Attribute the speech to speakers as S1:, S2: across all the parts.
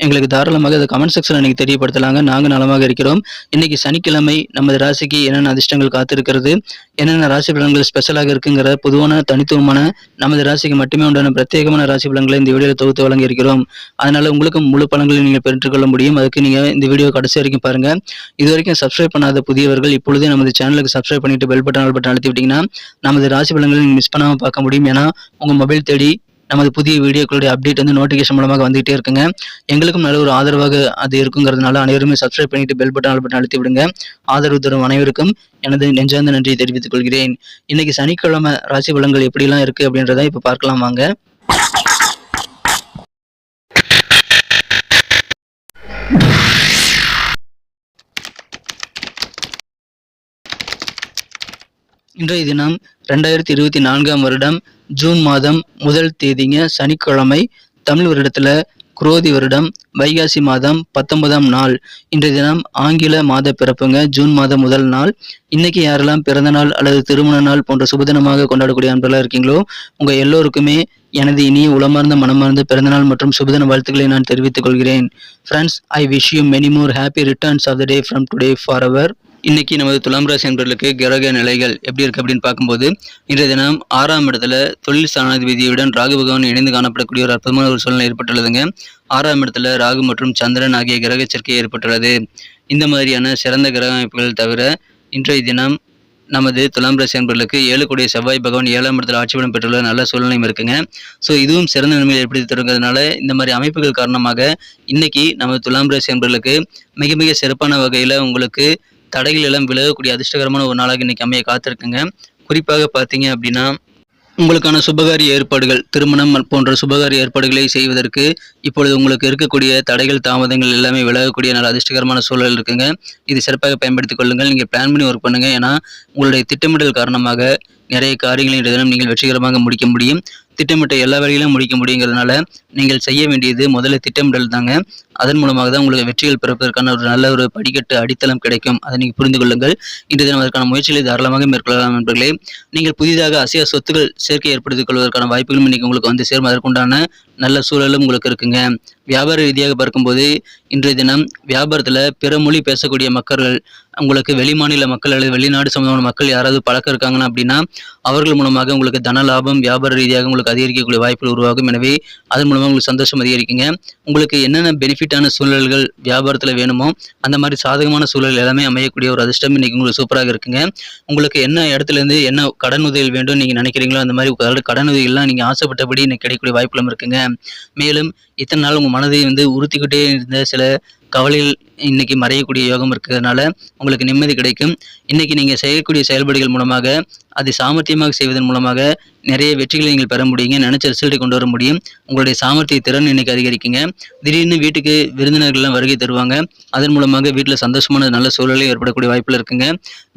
S1: எங்களுக்கு தாராளமாக அதை கமெண்ட் செக்ஷனில் நீங்கள் தெரியப்படுத்தலாங்க. நாங்கள் நலமாக இருக்கிறோம். இன்னைக்கு சனிக்கிழமை நமது ராசிக்கு என்னென்ன அதிர்ஷ்டங்கள் காத்திருக்கிறது என்னென்ன ராசி பலன்கள் ஸ்பெஷலாக இருக்குங்கிற பொதுவான தனித்துவமான நமது ராசிக்கு மட்டுமே உண்டான பிரத்யேகமான ராசி பலன்களை இந்த வீடியோவில் தொகுத்து வழங்கி இருக்கிறோம். அதனால முழு பலன்களை நீங்கள் பெற்றுக்கொள்ள முடியும். அதுக்கு நீங்கள் இந்த வீடியோ கடைசி வரைக்கும் பாருங்க. இது வரைக்கும் சப்ஸ்கிரைப் பண்ணாத புதியவர்கள் இப்பொழுதே நமது சேனலுக்கு சப்ஸ்கிரைப் பண்ணிட்டு பெல் பட்டன் பட்டன் அழுத்தி விட்டீங்கன்னா நமது ராசி பலன்களை நீங்கள் மிஸ் பண்ணாமல் பார்க்க முடியும். ஏன்னா உங்கள் மொபைல் தேடி நமது புதிய வீடியோக்களுடைய அப்டேட் வந்து நோட்டிஃபிகேஷன் மூலமாக வந்துகிட்டே இருக்குங்க. எங்களுக்கும் நல்ல ஒரு ஆதரவாக அது இருக்குங்கிறதுனால அனைவருமே சப்ஸ்கிரைப் பண்ணிட்டு பெல் பட்டன் பட்டன் அழுத்தி விடுங்க. ஆதரவு தரும் அனைவருக்கும் எனது நெஞ்சார்ந்த நன்றியை தெரிவித்துக் கொள்கிறேன். இன்னைக்கு சனிக்கிழமை ராசி பலங்கள் எப்படிலாம் இருக்கு அப்படின்றத இப்போ பார்க்கலாம் வாங்க. இன்றைய தினம் ரெண்டாயிரத்தி இருபத்தி நான்காம் வருடம். ஜூன் மாதம் முதல் தேதிங்க சனிக்கிழமை தமிழ் வருடத்தில் குரோதி வருடம் வைகாசி மாதம் பத்தொன்பதாம் நாள். இன்றைய தினம் ஆங்கில மாத பிறப்புங்க ஜூன் மாதம் முதல் நாள். இன்னைக்கு யாரெல்லாம் பிறந்த நாள் அல்லது திருமண நாள் போன்ற சுபதினமாக கொண்டாடக்கூடிய அன்பெல்லாம் இருக்கீங்களோ உங்கள் எல்லோருக்குமே எனது இனிய உளமார்ந்த மனமார்ந்த பிறந்தநாள் மற்றும் சுபதின வாழ்த்துக்களை நான் தெரிவித்துக் கொள்கிறேன். Friends I wish you many more happy returns of the day from today for our இன்னைக்கு நமது துலாம் ராசி என்பவர்களுக்கு கிரக நிலைகள் எப்படி இருக்கு அப்படின்னு பார்க்கும்போது இன்றைய தினம் ஆறாம் இடத்துல தொழில் ஸ்தானாதிபதியுடன் ராகு பகவான் இணைந்து காணப்படக்கூடிய ஒரு அற்புதமான ஒரு சூழ்நிலை ஏற்பட்டுள்ளதுங்க. ஆறாம் இடத்துல ராகு மற்றும் சந்திரன் ஆகிய கிரக சேர்க்கை ஏற்பட்டுள்ளது. இந்த மாதிரியான சிறந்த கிரக அமைப்புகள் தவிர இன்றைய தினம் நமது துலாம் ராசி என்பவர்களுக்கு ஏழு கோடிய செவ்வாய் பகவான் ஏழாம் இடத்துல ஆட்சிபடம் பெற்றுள்ள நல்ல சூழ்நிலையும் இருக்குங்க. ஸோ இதுவும் சிறந்த நிலைமையில் ஏற்படுத்தி தருங்கிறதுனால இந்த மாதிரி அமைப்புகள் காரணமாக இன்னைக்கு நமது துலாம் ராசி என்பவர்களுக்கு மிக மிக சிறப்பான வகையில் உங்களுக்கு தடைகள் எல்லாம் விலகக்கூடிய அதிர்ஷ்டகரமான ஒரு நாளாக இன்னைக்கு அமைய காத்திருக்குங்க. குறிப்பாக பார்த்தீங்க அப்படின்னா உங்களுக்கான சுபகாரிய ஏற்பாடுகள் திருமணம் போன்ற சுபகாரிய ஏற்பாடுகளை செய்வதற்கு இப்பொழுது உங்களுக்கு இருக்கக்கூடிய தடைகள் தாமதங்கள் எல்லாமே விலகக்கூடிய நல்ல அதிர்ஷ்டகரமான சூழல் இருக்குங்க. இது சிறப்பாக பயன்படுத்திக் கொள்ளுங்கள். நீங்கள் பிளான் பண்ணி ஒர்க் பண்ணுங்க. ஏன்னா உங்களுடைய திட்டமிடல் காரணமாக நிறைய காரியங்களை இன்றைய தினம் நீங்கள் வெற்றிகரமாக முடிக்க முடியும். திட்டமிட்ட எல்லா வேலைகளும் முடிக்க முடியுங்கிறதுனால நீங்கள் செய்ய வேண்டியது முதல்ல திட்டமிடல் தாங்க. அதன் மூலமாக தான் உங்களுக்கு வெற்றிகள் பிறப்பதற்கான ஒரு நல்ல ஒரு படிக்கட்டு அடித்தளம் கிடைக்கும். அதை நீங்கள் புரிந்து கொள்ளுங்கள். இன்று தினம் அதற்கான முயற்சிகளை தாராளமாக மேற்கொள்ளலாம் நண்பர்களே. நீங்கள் புதிதாக அசையா சொத்துக்கள் சேர்க்கை ஏற்படுத்திக் கொள்வதற்கான வாய்ப்புகளும் இன்னைக்கு உங்களுக்கு வந்து சேரும். அதற்குண்டான நல்ல சூழலும் உங்களுக்கு இருக்குங்க. வியாபார ரீதியாக பார்க்கும்போது இன்றைய தினம் வியாபாரத்தில் பிற மொழி பேசக்கூடிய மக்கள்கள் உங்களுக்கு வெளிமாநில மக்கள் அல்லது வெளிநாடு சம்பந்தமான மக்கள் யாராவது பழக்கம் இருக்காங்கன்னா அப்படின்னா அவர்கள் மூலமாக உங்களுக்கு தன லாபம் வியாபார ரீதியாக உங்களுக்கு அதிகரிக்கக்கூடிய வாய்ப்புகள் உருவாகும். எனவே அதன் மூலமாக உங்களுக்கு சந்தோஷம் அதிகரிக்குங்க. உங்களுக்கு என்னென்ன பெனிஃபிட் பெனிஃபிட்டான சூழல்கள் வியாபாரத்தில் வேணுமோ அந்த மாதிரி சாதகமான சூழல் எல்லாமே அமையக்கூடிய ஒரு அதிர்ஷ்டம் இன்னைக்கு உங்களுக்கு சூப்பராக இருக்குங்க. உங்களுக்கு என்ன இடத்துல இருந்து என்ன கடன் உதவி வேண்டும் நீங்கள் நினைக்கிறீங்களோ அந்த மாதிரி கடன் உதவிகள்லாம் நீங்கள் ஆசைப்பட்டபடி இன்னைக்கு கிடைக்கக்கூடிய வாய்ப்புகளும் இருக்குங்க. மேலும் இத்தனை நாள் உங்கள் மனதை வந்து உறுத்திக்கிட்டே இருந்த சில கவலைகள் இன்னைக்கு மறையக்கூடிய யோகம் இருக்கிறதுனால உங்களுக்கு நிம்மதி கிடைக்கும். இன்னைக்கு நீங்கள் செய்யக்கூடிய செயல்பாடுகள் மூலமாக அதை சாமர்த்தியமாக செய்வதன் மூலமாக நிறைய வெற்றிகளை நீங்கள் பெற முடியுங்க. நினைச்ச ரிசல்ட்டை கொண்டு வர முடியும். உங்களுடைய சாமர்த்திய திறன் இன்னைக்கு அதிகரிக்குங்க. திடீர்னு வீட்டுக்கு விருந்தினர்கள்லாம் வருகை தருவாங்க. அதன் மூலமாக வீட்டில் சந்தோஷமான நல்ல சூழலை ஏற்படக்கூடிய வாய்ப்பில் இருக்குங்க.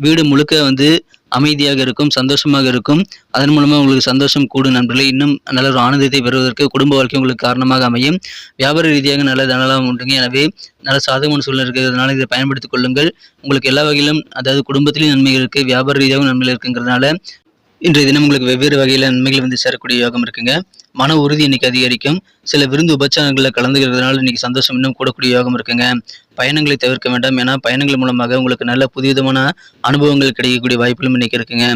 S1: வீடு முழுக்க வந்து அமைதியாக இருக்கும் சந்தோஷமாக இருக்கும். அதன் மூலமாக உங்களுக்கு சந்தோஷம் கூடும் நண்பர்களே. இன்னும் நல்ல ஒரு ஆனந்தத்தை பெறுவதற்கு குடும்ப வாழ்க்கை உங்களுக்கு காரணமாக அமையும். வியாபார ரீதியாக நல்ல தனலாபம் உண்டுங்க. எனவே நல்ல சாதகமான சூழ்நிலை இருக்கிறதுனால இதை பயன்படுத்திக் கொள்ளுங்கள். உங்களுக்கு எல்லா வகையிலும் அதாவது குடும்பத்திலையும் நன்மைகள் இருக்குது வியாபார ரீதியாகவும் நன்மைகள் இருக்குங்கிறதுனால இன்றைய தினம் உங்களுக்கு வெவ்வேறு வகையில் நன்மைகள் வந்து சேரக்கூடிய யோகம் இருக்குங்க. மன உறுதி இன்னைக்கு அதிகரிக்கும். சில விருந்து உபச்சாரங்களில் கலந்துக்கிறதுனால இன்னைக்கு சந்தோஷம் இன்னும் கூடக்கூடிய யோகம் இருக்குங்க. பயணங்களை தவிர்க்க வேண்டாம். ஏன்னா பயணங்கள் மூலமாக உங்களுக்கு நல்ல புதுவிதமான அனுபவங்கள் கிடைக்கக்கூடிய வாய்ப்புகளும் இன்னைக்கு இருக்குங்க.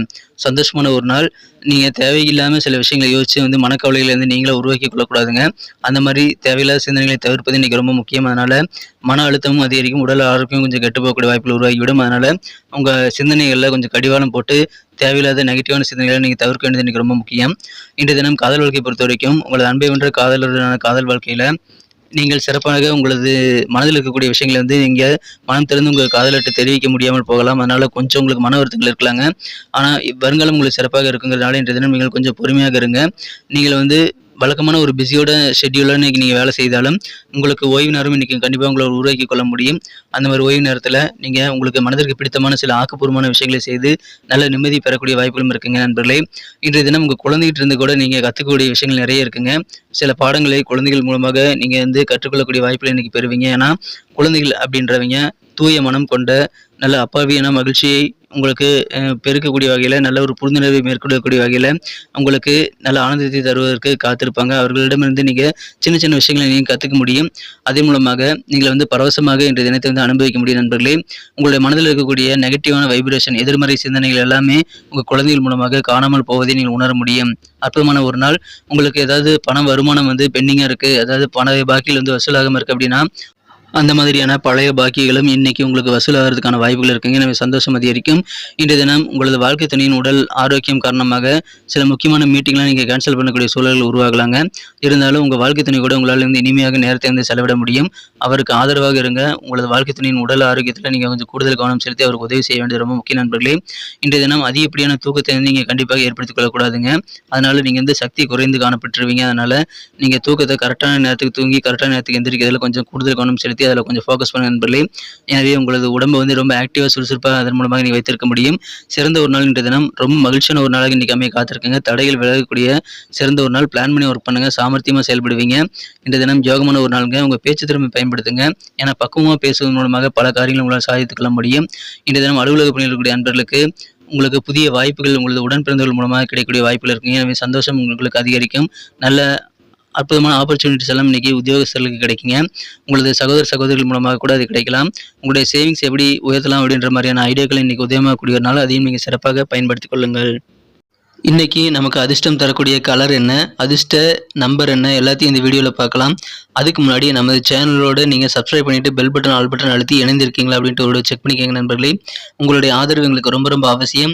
S1: சந்தோஷமான ஒரு நாள். நீங்கள் தேவையில்லாமல் சில விஷயங்களை யோசிச்சு வந்து மனக்கவலையிலேருந்து நீங்களே உருவாக்கி கொள்ளக்கூடாதுங்க. அந்த மாதிரி தேவையில்லாத சிந்தனைகளை தவிர்ப்பது இன்னைக்கு ரொம்ப முக்கியம். அதனால மன அழுத்தமும் அதிகரிக்கும். உடல் ஆரோக்கியம் கொஞ்சம் கெட்டு போகக்கூடிய வாய்ப்புகள் உருவாகிவிடும். அதனால உங்கள் சிந்தனைகளில் கொஞ்சம் கடிவாளம் போட்டு தேவையில்லாத நெகட்டிவான சிந்தனைகளை நீங்கள் தவிர்க்க வேண்டியது இன்னைக்கு ரொம்ப முக்கியம். இன்றைய தினம் காதல் வாழ்க்கையை பொறுத்த வரைக்கும் உங்களது அன்பை வென்ற காதலுடனான காதல் வாழ்க்கையில் நீங்கள் சிறப்பாக உங்களது மனதில் இருக்கக்கூடிய விஷயங்களை வந்து நீங்கள் மனம் திறந்து உங்கள் காதலிட்டு தெரிவிக்க முடியாமல் போகலாம். அதனால் கொஞ்சம் உங்களுக்கு மன வருத்தங்கள் இருக்கலாங்க. ஆனால் வருங்காலம் உங்களுக்கு சிறப்பாக இருக்குங்கிறதுனால இன்றைய தினம் நீங்கள் கொஞ்சம் பொறுமையாக இருங்க. நீங்கள் வந்து வழக்கமான ஒரு பிஸியோட ஷெட்யூலாக இன்றைக்கி நீங்கள் வேலை செய்தாலும் உங்களுக்கு ஓய்வு நேரம் இன்றைக்கி கண்டிப்பாக உங்களை உருவாக்கி கொள்ள முடியும். அந்த மாதிரி ஓய்வு நேரத்தில் நீங்கள் உங்களுக்கு மனதிற்கு பிடித்தமான சில ஆக்கப்பூர்வமான விஷயங்களை செய்து நல்ல நிம்மதி பெறக்கூடிய வாய்ப்புகளும் இருக்குங்க நண்பர்களே. இன்றைய தினம் உங்கள் குழந்தைகிட்ட இருந்து கூட நீங்கள் கற்றுக்கக்கூடிய விஷயங்கள் நிறைய இருக்குங்க. சில பாடங்களை குழந்தைகள் மூலமாக நீங்கள் வந்து கற்றுக்கொள்ளக்கூடிய வாய்ப்புகளை இன்றைக்கி பெறுவீங்க. ஏன்னா குழந்தைகள் அப்படின்றவங்க தூய மனம் கொண்ட நல்ல அப்பாவியான மகிழ்ச்சியை உங்களுக்கு பெருக்கக்கூடிய வகையில் நல்ல ஒரு புரிந்துணர்வை மேற்கொள்ளக்கூடிய வகையில் உங்களுக்கு நல்ல ஆனந்தத்தை தருவதற்கு காத்திருப்பாங்க. அவர்களிடமிருந்து நீங்கள் சின்ன சின்ன விஷயங்களை நீங்கள் கற்றுக்க முடியும். அதே மூலமாக நீங்கள் வந்து பரவசமாக இன்றைய தினத்தை வந்து அனுபவிக்க முடியும் நண்பர்களே. உங்களுடைய மனதில் இருக்கக்கூடிய நெகட்டிவான வைப்ரேஷன் எதிர்மறை சிந்தனைகள் எல்லாமே உங்கள் குழந்தைகள் மூலமாக காணாமல் போவதை நீங்கள் உணர முடியும். அற்புதமான ஒரு நாள். உங்களுக்கு ஏதாவது பண வருமானம் வந்து பெண்டிங்காக இருக்குது அதாவது பண பாக்கியில் வந்து வசூலாகாமல் இருக்குது அப்படின்னா அந்த மாதிரியான பழைய பாக்கியங்களும் இன்னைக்கு உங்களுக்கு வசூலாகிறதுக்கான வாய்ப்புகள் இருக்குங்க. எனவே சந்தோஷம் அதிகரிக்கும். இன்றைய தினம் உங்களது வாழ்க்கை துணையின் உடல் ஆரோக்கியம் காரணமாக சில முக்கியமான மீட்டிங்லாம் நீங்கள் கேன்சல் பண்ணக்கூடிய சூழல்கள் உருவாகலாங்க. இருந்தாலும் உங்கள் வாழ்க்கை துணை கூட உங்களால் வந்து இனிமையாக நேரத்தை வந்து செலவிட முடியும். அவருக்கு ஆதரவாக இருங்க. உங்களது வாழ்க்கை துணையின் உடல் ஆரோக்கியத்தில் நீங்கள் கொஞ்சம் கூடுதல் கவனம் செலுத்தி அவருக்கு உதவி செய்ய வேண்டியது ரொம்ப முக்கிய நண்பர்களே. இன்றைய தினம் அதிகப்படியான தூக்கத்தை வந்து நீங்கள் கண்டிப்பாக ஏற்படுத்திக் கொள்ளக்கூடாதுங்க அதனால நீங்கள் வந்து சக்தி குறைந்து காணப்பட்டுருவீங்க. அதனால நீங்கள் தூக்கத்தை கரெக்டான நேரத்துக்கு தூங்கி கரெக்டான நேரத்துக்கு எந்திரிக்கிறதுல கொஞ்சம் கூடுதல் கவனம் செலுத்தி அதில் கொஞ்சம் ஃபோக்கஸ் பண்ணுங்க நண்பர்களே. எனவே உங்களது உடம்பை வந்து ரொம்ப ஆக்டிவாக சுறுசுறுப்பாக அதன் மூலமாக நீங்கள் வைத்திருக்க முடியும். சிறந்த ஒரு நாள் இன்றைய தினம். ரொம்ப மகிழ்ச்சியான ஒரு நாளாக இன்றைக்கி அமைய காத்திருக்குங்க. தடைகள் விலகக்கூடிய சிறந்த ஒரு நாள். பிளான் பண்ணி ஒர்க் பண்ணுங்கள் சாமர்த்தியமாக செயல்படுவீங்க. இன்றைய தினம் யோகமான ஒரு நாளுங்க. உங்கள் பேச்சு திறமை பயன்படுத்துங்க. ஏன்னா பக்குவமாக பேசுவதன் மூலமாக பல காரியங்களை உங்களால் சாதித்துக்கொள்ள முடியும். இன்றைய தினம் அலுவலக பணியில் இருக்கக்கூடிய அன்பர்களுக்கு உங்களுக்கு புதிய வாய்ப்புகள் உங்களது உடன் பிறந்தவர்கள் மூலமாக கிடைக்கக்கூடிய வாய்ப்புகள் இருக்குங்க. எனவே சந்தோஷம் உங்களுக்கு அதிகரிக்கும். நல்ல அற்புதமான ஆப்பர்ச்சுனிட்டிஸ் எல்லாம் இன்னைக்கு உத்தியோகஸ்தர்களுக்கு கிடைக்குங்க. உங்களது சகோதர சகோதரிகள் மூலமாக கூட அது கிடைக்கலாம். உங்களுடைய சேவிங்ஸ் எப்படி உயர்த்தலாம் அப்படின்ற மாதிரியான ஐடியாக்கள் இன்னைக்கு உதயமாகக்கூடியனால அதையும் நீங்கள் சிறப்பாக பயன்படுத்திக் கொள்ளுங்கள். இன்றைக்கி நமக்கு அதிர்ஷ்டம் தரக்கூடிய கலர் என்ன? அதிர்ஷ்ட நம்பர் என்ன? எல்லாத்தையும் இந்த வீடியோவில் பார்க்கலாம். அதுக்கு முன்னாடி நமது சேனலோடு நீங்கள் சப்ஸ்கிரைப் பண்ணிவிட்டு பெல் பட்டன் ஆல் பட்டன் அழுத்தி இணைந்திருக்கீங்களா அப்படின்ட்டு ஒரு செக் பண்ணிக்கோங்க நண்பர்களே. உங்களுடைய ஆதரவு எங்களுக்கு ரொம்ப ரொம்ப அவசியம்.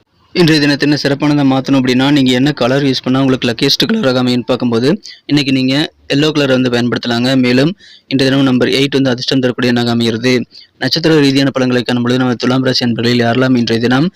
S1: இன்றைய தினத்தை என்ன சிறப்பானதை மாற்றணும் அப்படின்னா நீங்கள் என்ன கலர் யூஸ் பண்ணால் உங்களுக்கு லக்கியஸ்ட் கலராக அமைன்னு பார்க்கும்போது இன்றைக்கி நீங்கள் எல்லோ கலர் வந்து பயன்படுத்தலாங்க. மேலும் இன்றைய தினம் நம்பர் எயிட் வந்து அதிர்ஷ்டம் தரக்கூடிய எண்ணாக அமைகிறது. நட்சத்திர ரீதியான பழங்களை காணும்பொழுது நம்ம துலாம் ராசி அன்பர்களில் யாரெல்லாம் இன்றைய தினம்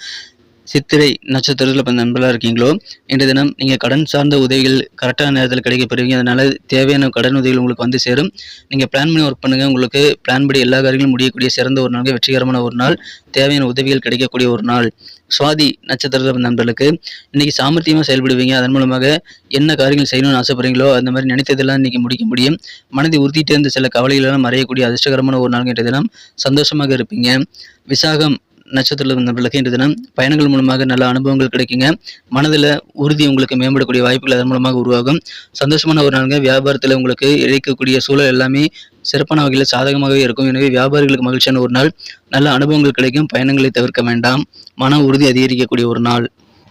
S1: சித்திரை நட்சத்திரத்தில் இப்போ நண்பர்களாக இருக்கீங்களோ? இன்றைய தினம் நீங்கள் கடன் சார்ந்த உதவிகள் கரெக்டான நேரத்தில் கிடைக்க பெறுவீங்க அதனால் தேவையான கடன் உதவிகள் உங்களுக்கு வந்து சேரும். நீங்கள் பிளான் பண்ணி ஒர்க் பண்ணுங்கள் உங்களுக்கு பிளான் படி எல்லா காரியங்களும் முடியக்கூடிய சிறந்த ஒரு நாள் வெற்றிகரமான ஒரு நாள் தேவையான உதவிகள் கிடைக்கக்கூடிய ஒரு நாள். சுவாதி நட்சத்திரத்தில் நண்பர்களுக்கு இன்றைக்கி சாமர்த்தியமாக செயல்படுவீங்க. அதன் மூலமாக என்ன காரியங்கள் செய்யணும்னு ஆசைப்படுறீங்களோ அந்த மாதிரி நினைத்ததெல்லாம் இன்றைக்கி முடிக்க முடியும். மனதை உறுத்திட்டே இருந்த சில கவலைகளெல்லாம் மறையக்கூடிய அதிர்ஷ்டகரமான ஒரு நாள் என்ற தினம். சந்தோஷமாக இருப்பீங்க. விசாகம் நட்சத்திரத்தில் நண்பர்களுக்கு இன்று தினம் பயணங்கள் மூலமாக நல்ல அனுபவங்கள் கிடைக்குங்க. மனதில் உறுதி உங்களுக்கு மேம்படக்கூடிய வாய்ப்புகள் அதன் மூலமாக உருவாகும். சந்தோஷமான ஒரு நாளுங்க. வியாபாரத்தில் உங்களுக்கு இழைக்கக்கூடிய சூழல் எல்லாமே சிறப்பான வகையில் சாதகமாகவே இருக்கும். எனவே வியாபாரிகளுக்கு மகிழ்ச்சியான ஒரு நாள். நல்ல அனுபவங்கள் கிடைக்கும். பயணங்களை தவிர்க்க வேண்டாம். மன உறுதி அதிகரிக்கக்கூடிய ஒரு நாள்.